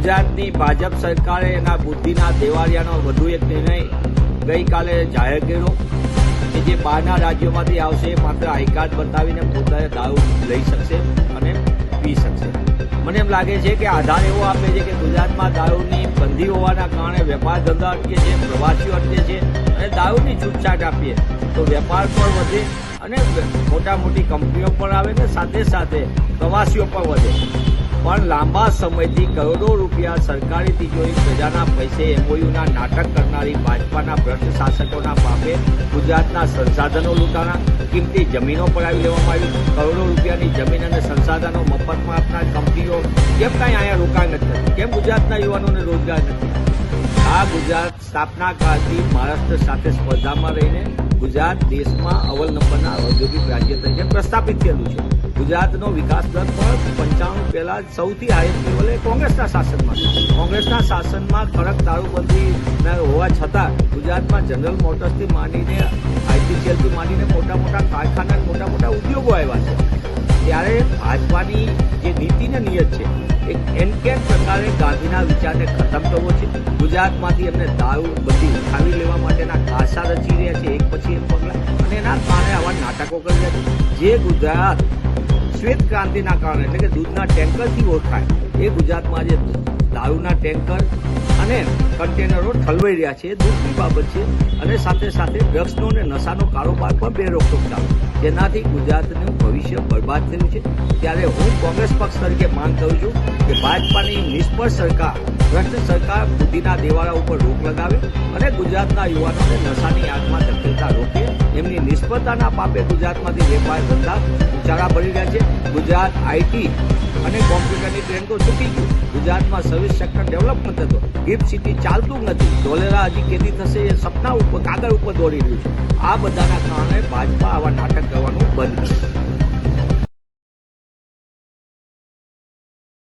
ગુજરાતની ભાજપ સરકારે એના બુદ્ધિના દેવાળિયાનો વધુ એક નિર્ણય ગઈકાલે જાહેર કર્યો. કે જે બહારના રાજ્યોમાંથી આવશે એ માત્ર આઈ કાર્ડ બતાવીને પોતાને દારૂ લઈ શકશે અને પી શકશે. મને એમ લાગે છે કે આધાર એવો આપે છે કે ગુજરાતમાં દારૂની બંધી હોવાના કારણે વેપાર ધંધા અટકે છે, પ્રવાસીઓ અટકે છે અને દારૂની છૂટછાટ આપીએ. તો વેપાર પણ વધે અને મોટા મોટી કંપનીઓ પણ આવે ને સાથે સાથે પ્રવાસીઓ પણ વધે. પણ લાંબા સમયથી કરોડો રૂપિયા સરકારી તિજોરી પ્રજાના પૈસે એમઓયુના નાટક કરનારી ભાજપાના ભ્રષ્ટ શાસકોના પાપે ગુજરાતના સંસાધનો લૂંટાણા, કિંમતી જમીનો પડાવી લેવામાં આવી, કરોડો રૂપિયાની જમીન અને સંસાધનો મફતમાં આપનાર કંપનીઓ કેમ કાંઈ અહીંયા રોકાણ નથી કેમ ગુજરાતના યુવાનોને રોજગાર નથી? આ ગુજરાત સ્થાપના કાળથી મહારાષ્ટ્ર સાથે સ્પર્ધામાં રહીને ગુજરાત દેશમાં અવ્વલ નંબરના ઔદ્યોગિક રાજ્ય તરીકે પ્રસ્થાપિત થયેલું છે. ગુજરાતનો વિકાસ દર પણ પહેલા સૌથી હાઈએસ્ટ લેવલે કોંગ્રેસના શાસનમાં કોંગ્રેસના શાસનમાં કડક દારૂબંધી હોવા છતાં ગુજરાતમાં જનરલ મોટર્સથી માંડીને આઈટીસીએલથી માંડીને મોટા મોટા કારખાના, મોટા મોટા ઉદ્યોગો આવ્યા છે. ત્યારે ભાજપાની જે નીતિ ને નિયત છે એક એનકેન પ્રકારે ગાંધીના વિચારને ખતમ કરવો છે? ગુજરાતમાંથી એમને દારૂ બધી ઉઠાવી લેવા માટેના કાસા રચી રહ્યા છે, એક પછી એક પગલા, અને એના કારણે આવા નાટકો કરી રહ્યા છે. જે ગુજરાત શ્વેત ક્રાંતિના કારણે, એટલે કે દૂધના ટેન્કરથી ઓળખાય. એ ગુજરાતમાં આજે દારૂના ટેન્કર અને કન્ટેનરો ઠલવાઈ રહ્યા છે એ દુઃખની બાબત છે, અને સાથે સાથે ડ્રગ્સનો અને નશાનો કારોબાર પણ બેરોકટોક ચાલુ જેનાથી ગુજરાતનું ભવિષ્ય બરબાદ થયું છે. ત્યારે હું કોંગ્રેસ પક્ષ તરીકે માંગ કરું છું કે ભાજપાની નિષ્ફળ સરકાર, ભ્રષ્ટ સરકાર બુદ્ધિના દેવાળા ઉપર રોક લગાવે અને ગુજરાતના યુવાનોને નશાની આગમાં ધકેલતા રોકે. નિષ્ફળતાના પાપે ગુજરાતમાંથી વેપાર ધંધા ઉચાળા ભરી રહ્યા છે. ગુજરાત આઈટી અને કોમ્પ્યુટરની ટ્રેન્ડ તો ચૂકી ગયું ગુજરાતમાં સર્વિસ સેક્ટર ડેવલપ નથી થતો. ગિફ્ટ સિટી ચાલતું નથી. ડોલેરા હજી કેદી થશે એ સપના ઉપર, કાગળ ઉપર દોડી રહ્યું છે. આ બધાના કારણે ભાજપા આવા નાટક કરવાનું બંધ કરે